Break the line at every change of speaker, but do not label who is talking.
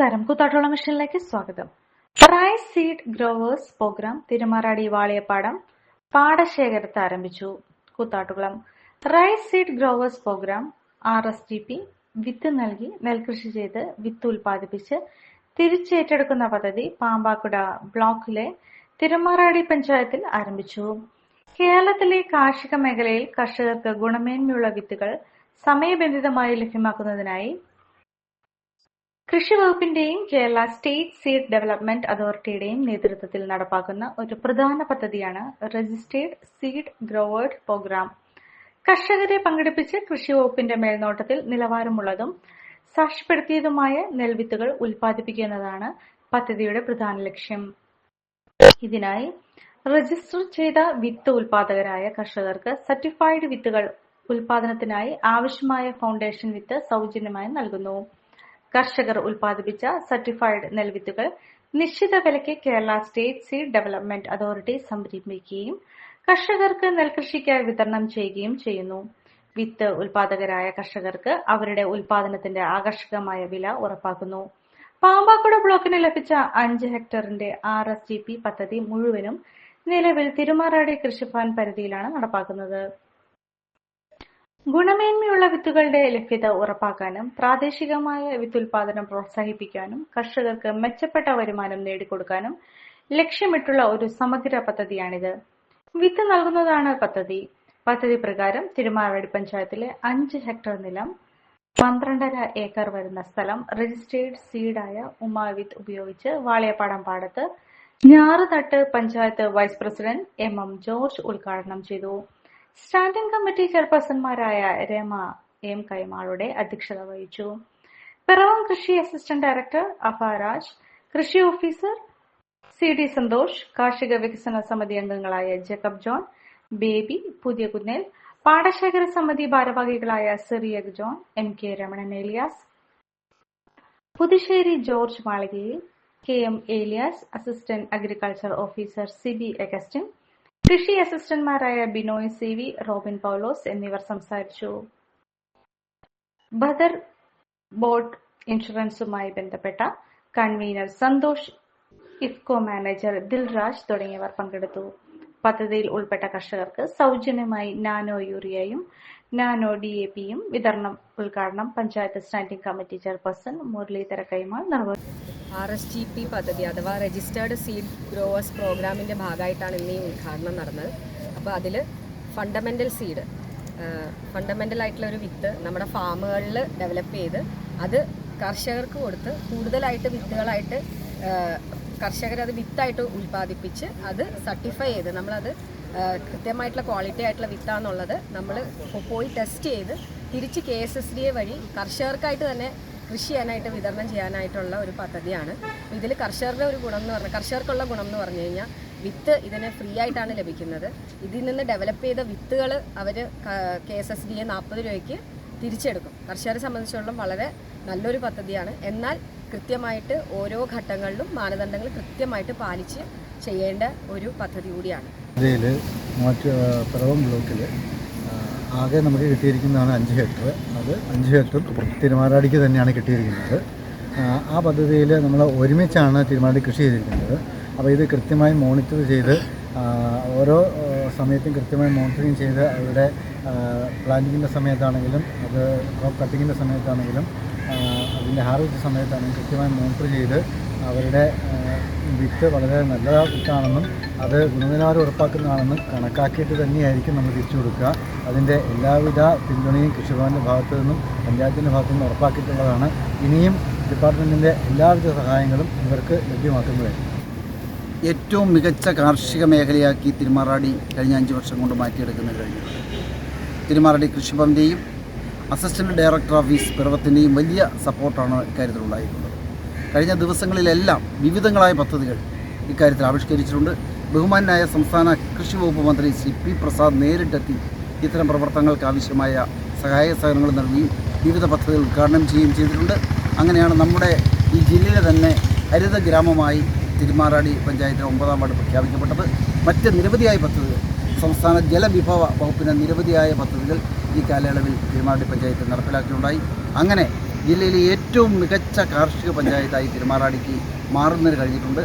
നമസ്കാരം. കൂത്താട്ടുള്ള മിഷനിലേക്ക് സ്വാഗതം. Rice seed growers program Thirumarady Valiyappadam പാടശേഖരത്ത് ആരംഭിച്ചു Koothattukulam. Rice seed growers program R S D P വിത്ത് നൽകി നെൽകൃഷി ചെയ്ത് വിത്ത് ഉൽപ്പാദിപ്പിച്ച് തിരിച്ചേറ്റെടുക്കുന്ന പദ്ധതി പാമ്പാക്കുട ബ്ലോക്കിലെ തിരുമാറാടി പഞ്ചായത്തിൽ ആരംഭിച്ചു. കേരളത്തിലെ കാർഷിക മേഖലയിൽ കർഷകർക്ക് ഗുണമേന്മയുള്ള വിത്തുകൾ സമയബന്ധിതമായി ലഭ്യമാക്കുന്നതിനായി കൃഷി വകുപ്പിന്റെയും കേരള സ്റ്റേറ്റ് സീഡ് ഡെവലപ്മെന്റ് അതോറിറ്റിയുടെയും നേതൃത്വത്തിൽ നടപ്പാക്കുന്ന ഒരു പ്രധാന പദ്ധതിയാണ് രജിസ്റ്റേർഡ് സീഡ് ഗ്രോവേർഡ് പ്രോഗ്രാം. കർഷകരെ പങ്കെടുപ്പിച്ച് കൃഷി വകുപ്പിന്റെ മേൽനോട്ടത്തിൽ നിലവാരമുള്ളതും സാക്ഷ്യപ്പെടുത്തിയതുമായ നെൽവിത്തുകൾ ഉൽപ്പാദിപ്പിക്കുന്നതാണ് പദ്ധതിയുടെ പ്രധാന ലക്ഷ്യം. ഇതിനായി രജിസ്റ്റർ ചെയ്ത വിത്ത് ഉൽപാദകരായ കർഷകർക്ക് സർട്ടിഫൈഡ് വിത്തുകൾ ഉൽപാദനത്തിനായി ആവശ്യമായ ഫൗണ്ടേഷൻ വിത്ത് സൗജന്യമായി നൽകുന്നു. കർഷകർ ഉൽപ്പാദിപ്പിച്ച സർട്ടിഫൈഡ് നെൽവിത്തുകൾ നിശ്ചിത വിലയ്ക്ക് Kerala state seed development authority സംരംഭിക്കുകയും കർഷകർക്ക് നെൽകൃഷിക്കായി വിതരണം ചെയ്യുകയും ചെയ്യുന്നു. വിത്ത് ഉൽപാദകരായ കർഷകർക്ക് അവരുടെ ഉൽപാദനത്തിന്റെ ആകർഷകമായ വില ഉറപ്പാക്കുന്നു. പാമ്പാക്കുട ബ്ലോക്കിന് ലഭിച്ച അഞ്ച് ഹെക്ടറിന്റെ ആർ എസ് ജി പി പദ്ധതി മുഴുവനും നിലവിൽ തിരുമാറാടി കൃഷിഭവൻ പരിധിയിലാണ് നടപ്പാക്കുന്നത്. ഗുണമേന്മയുള്ള വിത്തുകളുടെ ലഭ്യത ഉറപ്പാക്കാനും പ്രാദേശികമായ വിത്തുൽപാദനം പ്രോത്സാഹിപ്പിക്കാനും കർഷകർക്ക് മെച്ചപ്പെട്ട വരുമാനം നേടിക്കൊടുക്കാനും ലക്ഷ്യമിട്ടുള്ള ഒരു സമഗ്ര പദ്ധതിയാണിത്. വിത്ത് നൽകുന്നതാണ് പദ്ധതി. പദ്ധതി പ്രകാരം തിരുമാറാടി പഞ്ചായത്തിലെ അഞ്ച് ഹെക്ടർ നിലം പന്ത്രണ്ടര ഏക്കർ വരുന്ന സ്ഥലം രജിസ്ട്രേഡ് സീഡായ ഉമാവിത്ത് ഉപയോഗിച്ച് വാളിയപ്പാടം പാടത്ത് ഞാറുതട്ട് panchayat vice president M M George ഉദ്ഘാടനം ചെയ്തു. സ്റ്റാൻഡിംഗ് കമ്മിറ്റി ചെയർപേഴ്സൺമാരായ രമ എം കൈമാളുടെ അധ്യക്ഷത വഹിച്ചു. പിറവം കൃഷി അസിസ്റ്റന്റ് ഡയറക്ടർ അഫാരാജ് കൃഷി ഓഫീസർ സി ഡി സന്തോഷ് കാർഷിക വികസന സമിതി അംഗങ്ങളായ ജേക്കബ് ജോൺ ബേബി പുതിയ കുന്നേൽ പാടശേഖര സമിതി ഭാരവാഹികളായ Cyriac John M K Ramanan Elias Puthussery George Malikayil K M Elias assistant agriculture officer C B Augustine കൃഷി അസിസ്റ്റന്റ്മാരായ ബിനോയ് സി വി റോബിൻ പൗലോസ് എന്നിവർ സംസാരിച്ചു. ബദർ ബോട്ട് ഇൻഷുറൻസുമായി ബന്ധപ്പെട്ട കൺവീനർ സന്തോഷ് ഇഫ്കോ മാനേജർ ദിൽരാജ് തുടങ്ങിയവർ പങ്കെടുത്തു. പദ്ധതിയിൽ ഉൾപ്പെട്ട കർഷകർക്ക് സൗജന്യമായി നാനോ യൂറിയയും നാനോ ഡി എ പിയും വിതരണം ഉദ്ഘാടനം panchayat standing committee chairperson Muraleedhara Kaimal നിർവഹിച്ചു.
ആർ എസ് ജി പി പദ്ധതി അഥവാ രജിസ്റ്റേർഡ് സീഡ് ഗ്രോവേഴ്സ് പ്രോഗ്രാമിന്റെ ഭാഗമായിട്ടാണ് ഇന്ന് ഈ ഉദ്ഘാടനം നടന്നത്. അപ്പോൾ അതിൽ ഫണ്ടമെന്റൽ സീഡ് ഫണ്ടമെന്റൽ ആയിട്ടുള്ള ഒരു വിത്ത് നമ്മുടെ ഫാമുകളിൽ ഡെവലപ്പ് ചെയ്ത് അത് കർഷകർക്ക് കൊടുത്ത് കൂടുതലായിട്ട് വിത്തുകളായിട്ട് കർഷകരത് വിത്തായിട്ട് ഉൽപ്പാദിപ്പിച്ച് അത് സർട്ടിഫൈ ചെയ്ത് നമ്മളത് കൃത്യമായിട്ടുള്ള ക്വാളിറ്റി ആയിട്ടുള്ള വിത്താന്നുള്ളത് നമ്മൾ പോയി ടെസ്റ്റ് ചെയ്ത് തിരിച്ച് K S S D A വഴി കർഷകർക്കായിട്ട് തന്നെ കൃഷി ചെയ്യാനായിട്ട് വിതരണം ചെയ്യാനായിട്ടുള്ള ഒരു പദ്ധതിയാണ്. ഇതിൽ കർഷകരുടെ ഒരു ഗുണം എന്ന് പറഞ്ഞാൽ കർഷകർക്കുള്ള ഗുണം എന്ന് പറഞ്ഞു കഴിഞ്ഞാൽ വിത്ത് ഇതിന് ഫ്രീ ആയിട്ടാണ് ലഭിക്കുന്നത്. ഇതിൽ നിന്ന് ഡെവലപ്പ് ചെയ്ത വിത്തുകൾ അവർ K S S D A നാൽപ്പത് രൂപയ്ക്ക് തിരിച്ചെടുക്കും. കർഷകരെ സംബന്ധിച്ചിടത്തോളം വളരെ നല്ലൊരു പദ്ധതിയാണ്. എന്നാൽ കൃത്യമായിട്ട് ഓരോ ഘട്ടങ്ങളിലും മാനദണ്ഡങ്ങൾ കൃത്യമായിട്ട് പാലിച്ച് ചെയ്യേണ്ട ഒരു പദ്ധതി കൂടിയാണ്.
ആകെ നമുക്ക് കിട്ടിയിരിക്കുന്നതാണ് അഞ്ച് ഹെക്ടർ. അത് അഞ്ച് ഹെക്ടർ തിരുമാറാടിക്ക് തന്നെയാണ് കിട്ടിയിരിക്കുന്നത്. ആ, പദ്ധതിയിൽ നമ്മൾ ഒരുമിച്ചാണ് തിരുമാറാടി കൃഷി ചെയ്തിരിക്കുന്നത്. അപ്പോൾ ഇത് കൃത്യമായി മോണിറ്റർ ചെയ്ത് ഓരോ സമയത്തും കൃത്യമായി മോണിറ്ററിങ് ചെയ്ത് അവരുടെ പ്ലാന്റിങ്ങിന്റെ സമയത്താണെങ്കിലും അത് ക്രോപ്പ് കട്ടിങ്ങിന്റെ സമയത്താണെങ്കിലും അതിന്റെ ഹാർവെസ്റ്റ് സമയത്താണെങ്കിലും കൃത്യമായി മോണിറ്റർ ചെയ്ത് അവരുടെ വിത്ത് വളരെ നല്ല വിത്താണെന്നും അത് ഗുണനിലവാരം ഉറപ്പാക്കുന്നതാണെന്ന് കണക്കാക്കിയിട്ട് തന്നെയായിരിക്കും നമ്മൾ തിരിച്ചു കൊടുക്കുക. അതിന്റെ എല്ലാവിധ പിന്തുണയും കൃഷിഭവന്റെ ഭാഗത്തു നിന്നും പഞ്ചായത്തിന്റെ ഭാഗത്തു നിന്നും ഉറപ്പാക്കിയിട്ടുള്ളതാണ്. ഇനിയും ഡിപ്പാർട്ട്മെന്റിന്റെ എല്ലാവിധ സഹായങ്ങളും ഇവർക്ക് ലഭ്യമാക്കുന്നതായിരിക്കും.
ഏറ്റവും മികച്ച കാർഷിക മേഖലയാക്കി തിരുമാറാടി കഴിഞ്ഞ അഞ്ച് വർഷം കൊണ്ട് മാറ്റിയെടുക്കുന്ന കഴിഞ്ഞു തിരുമാറാടി കൃഷിഭവന്റെയും അസിസ്റ്റന്റ് ഡയറക്ടർ ഓഫീസ് പിറവത്തിന്റെയും വലിയ സപ്പോർട്ടാണ് ഇക്കാര്യത്തിൽ ഉണ്ടായിട്ടുള്ളത്. കഴിഞ്ഞ ദിവസങ്ങളിലെല്ലാം വിവിധങ്ങളായ പദ്ധതികൾ ഇക്കാര്യത്തിൽ ആവിഷ്കരിച്ചിട്ടുണ്ട്. ബഹുമാനായ സംസ്ഥാന കൃഷി വകുപ്പ് മന്ത്രി ശ്രീ പി പ്രസാദ് നേരിട്ടെത്തി ഇത്തരം പ്രവർത്തനങ്ങൾക്ക് ആവശ്യമായ സഹായ സഹകരണങ്ങൾ നൽകുകയും വിവിധ പദ്ധതികൾ ഉദ്ഘാടനം ചെയ്യുകയും ചെയ്തിട്ടുണ്ട്. അങ്ങനെയാണ് നമ്മുടെ ഈ ജില്ലയിലെ തന്നെ ഹരിത ഗ്രാമമായി തിരുമാറാടി പഞ്ചായത്തിന് ഒമ്പതാം വാർഡ് പ്രഖ്യാപിക്കപ്പെട്ടത്. മറ്റ് നിരവധിയായ പദ്ധതികൾ സംസ്ഥാന ജലവിഭവ വകുപ്പിന്റെ നിരവധിയായ പദ്ധതികൾ ഈ കാലയളവിൽ തിരുമാറാടി പഞ്ചായത്ത് നടപ്പിലാക്കിയിട്ടുണ്ടായി. അങ്ങനെ ജില്ലയിലെ ഏറ്റവും മികച്ച കാർഷിക പഞ്ചായത്തായി തിരുമാറാടിക്ക് മാറുന്നതിന് കഴിഞ്ഞിട്ടുണ്ട്.